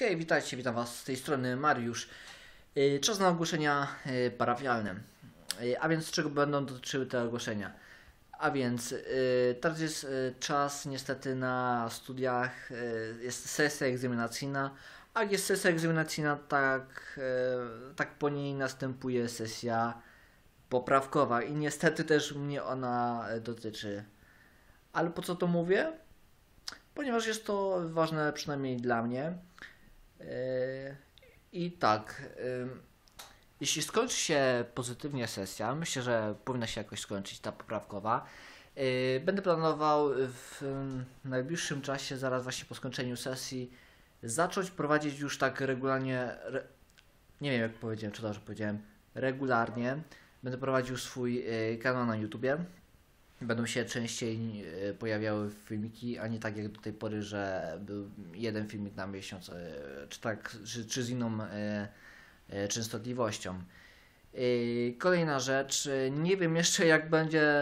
Hej, witajcie, witam Was z tej strony Mariusz. Y, Czas na ogłoszenia y, parafialne. Y, A więc czego będą dotyczyły te ogłoszenia? A więc teraz jest czas niestety na studiach, jest sesja egzaminacyjna, a jest sesja egzaminacyjna, tak, tak po niej następuje sesja poprawkowa i niestety też mnie ona dotyczy. Ale po co to mówię? Ponieważ jest to ważne przynajmniej dla mnie. Yy, I tak, ym, jeśli skończy się pozytywnie sesja, myślę, że powinna się jakoś skończyć ta poprawkowa. yy, Będę planował w ym, najbliższym czasie, zaraz właśnie po skończeniu sesji, zacząć prowadzić już tak regularnie, re, nie wiem jak powiedziałem, czy dobrze powiedziałem, regularnie. Będę prowadził swój kanał na YouTubie. Będą się częściej yy, pojawiały filmiki, a nie tak jak do tej pory, że był jeden filmik na miesiąc, yy, czy tak, czy, czy z inną yy, częstotliwością. Kolejna rzecz, nie wiem jeszcze jak będzie,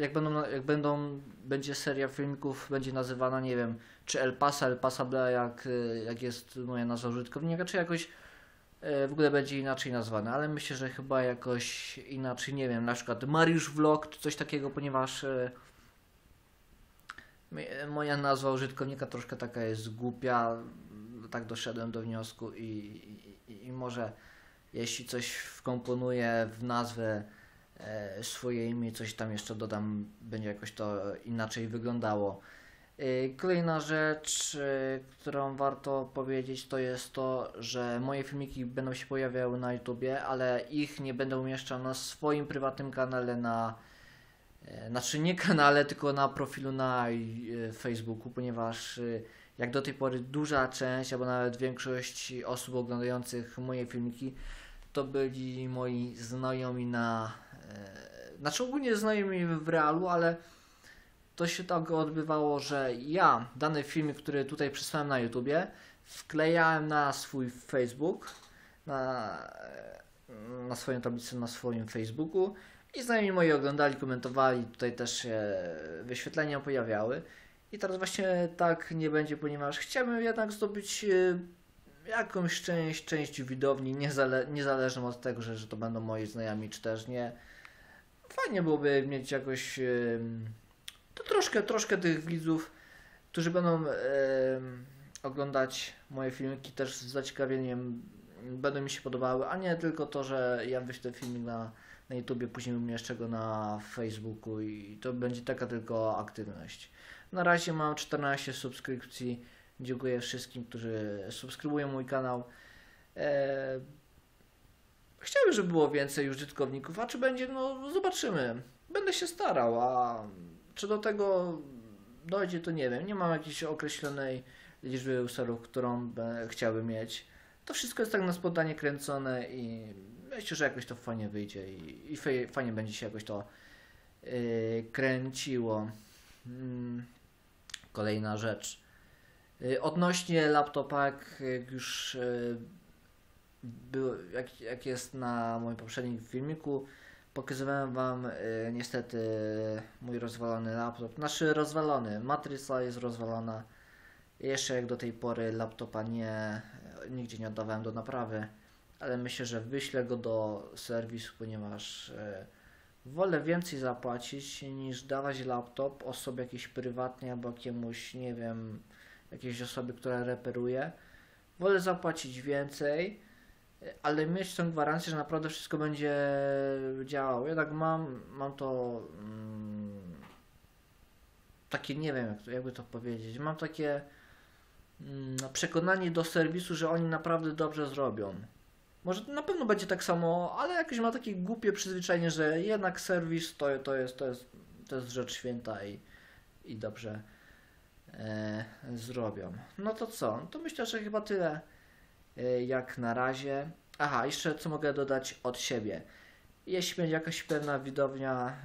jak będą, jak będą, będzie seria filmików, będzie nazywana, nie wiem, czy El Pasa, El Pasable, jak, yy, jak jest moja nazwa użytkownika, czy jakoś w ogóle będzie inaczej nazwane, ale myślę, że chyba jakoś inaczej, nie wiem, na przykład Mariusz Vlog, czy coś takiego, ponieważ yy, mi- moja nazwa użytkownika troszkę taka jest głupia, tak doszedłem do wniosku i, i, i może jeśli coś wkomponuję w nazwę e, swoje imię, coś tam jeszcze dodam, będzie jakoś to inaczej wyglądało. E, Kolejna rzecz, e, którą warto powiedzieć, to jest to, że moje filmiki będą się pojawiały na YouTubie, ale ich nie będę umieszczał na swoim prywatnym kanale na e, znaczy nie kanale, tylko na profilu na e, Facebooku, ponieważ e, jak do tej pory duża część, albo nawet większość osób oglądających moje filmiki, to byli moi znajomi na. Znaczy ogólnie znajomi w realu, ale to się tak odbywało, że ja dany filmik, który tutaj przysłałem na YouTubie, wklejałem na swój Facebook, na, na swoją tablicę na swoim Facebooku i znajomi moi oglądali, komentowali, tutaj też się wyświetlenia pojawiały. I teraz właśnie tak nie będzie, ponieważ chciałbym jednak zdobyć e, jakąś część, część widowni, niezale, niezależną od tego, że, że to będą moi znajomi, czy też nie. Fajnie byłoby mieć jakoś to troszkę, troszkę tych widzów, którzy będą em, oglądać moje filmiki też z zaciekawieniem, będą mi się podobały, a nie tylko to, że ja wyślę filmik na, na YouTubie, później umieszczę go na Facebooku i to będzie taka tylko aktywność. Na razie mam 14 subskrypcji. Dziękuję wszystkim, którzy subskrybują mój kanał. Eee, chciałbym, żeby było więcej użytkowników, a czy będzie, no zobaczymy. Będę się starał, a czy do tego dojdzie, to nie wiem. Nie mam jakiejś określonej liczby userów, którą chciałbym mieć. To wszystko jest tak na spontanie kręcone i myślę, że jakoś to fajnie wyjdzie i, i fajnie będzie się jakoś to yy, kręciło. Mm, Kolejna rzecz. Y, Odnośnie laptopa, jak jak już y, był, jak, jak jest na moim poprzednim filmiku, pokazywałem Wam y, niestety mój rozwalony laptop. Znaczy rozwalony, matryca jest rozwalona. Jeszcze jak do tej pory laptopa nie, nigdzie nie oddawałem do naprawy, ale myślę, że wyślę go do serwisu, ponieważ y, wolę więcej zapłacić niż dawać laptop osobie jakiejś prywatnej albo jakiemuś, nie wiem, jakiejś osobie, która reperuje. Wolę zapłacić więcej, ale mieć tą gwarancję, że naprawdę wszystko będzie działało. Jednak mam, mam to mm, takie, nie wiem jak jakby to powiedzieć, mam takie mm, przekonanie do serwisu, że oni naprawdę dobrze zrobią. Może na pewno będzie tak samo, ale jakoś ma takie głupie przyzwyczajenie, że jednak serwis to, to, jest, to, jest, to jest rzecz święta i, i dobrze e, zrobią. No to co? To myślę, że chyba tyle jak na razie. Aha, jeszcze co mogę dodać od siebie. Jeśli będzie jakaś pewna widownia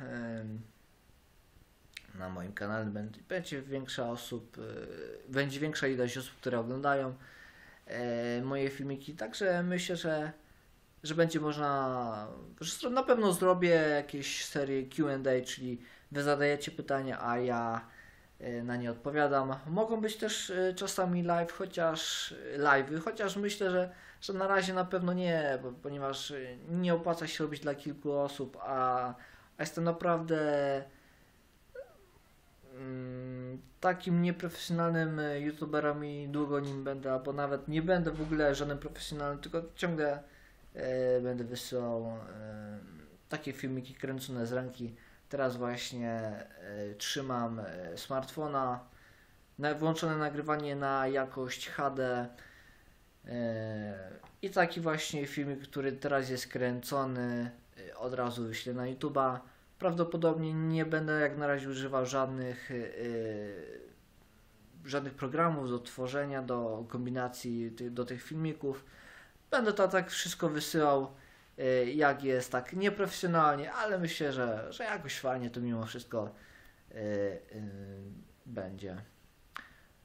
na moim kanale, będzie, większa osób, e, będzie większa ilość osób, które oglądają e, moje filmiki, także myślę, że że będzie można, że na pewno zrobię jakieś serię Q&A, czyli wy zadajecie pytania, a ja e, na nie odpowiadam. Mogą być też e, czasami live, chociaż live'y, chociaż myślę, że, że na razie na pewno nie, bo, ponieważ e, nie opłaca się robić dla kilku osób, a, a jestem naprawdę mm, takim nieprofesjonalnym e, youtuberem i długo nim będę, albo nawet nie będę w ogóle żadnym profesjonalnym, tylko ciągle e, będę wysyłał e, takie filmiki kręcone z ręki. Teraz właśnie e, trzymam e, smartfona, na, włączone nagrywanie na jakość HD e, i taki właśnie filmik, który teraz jest kręcony, e, od razu wyślę na YouTube'a. Prawdopodobnie nie będę jak na razie używał żadnych, e, żadnych programów do tworzenia, do kombinacji ty, do tych filmików. Będę to tak wszystko wysyłał jak jest, tak nieprofesjonalnie, ale myślę, że, że jakoś fajnie to mimo wszystko e, e, będzie.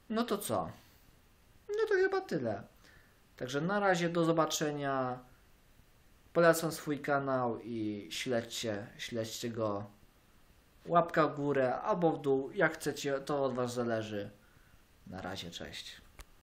No to co? No to chyba tyle. Także na razie do zobaczenia. Polecam swój kanał i śledźcie, śledźcie go. Łapka w górę albo w dół, jak chcecie, to od Was zależy. Na razie, cześć.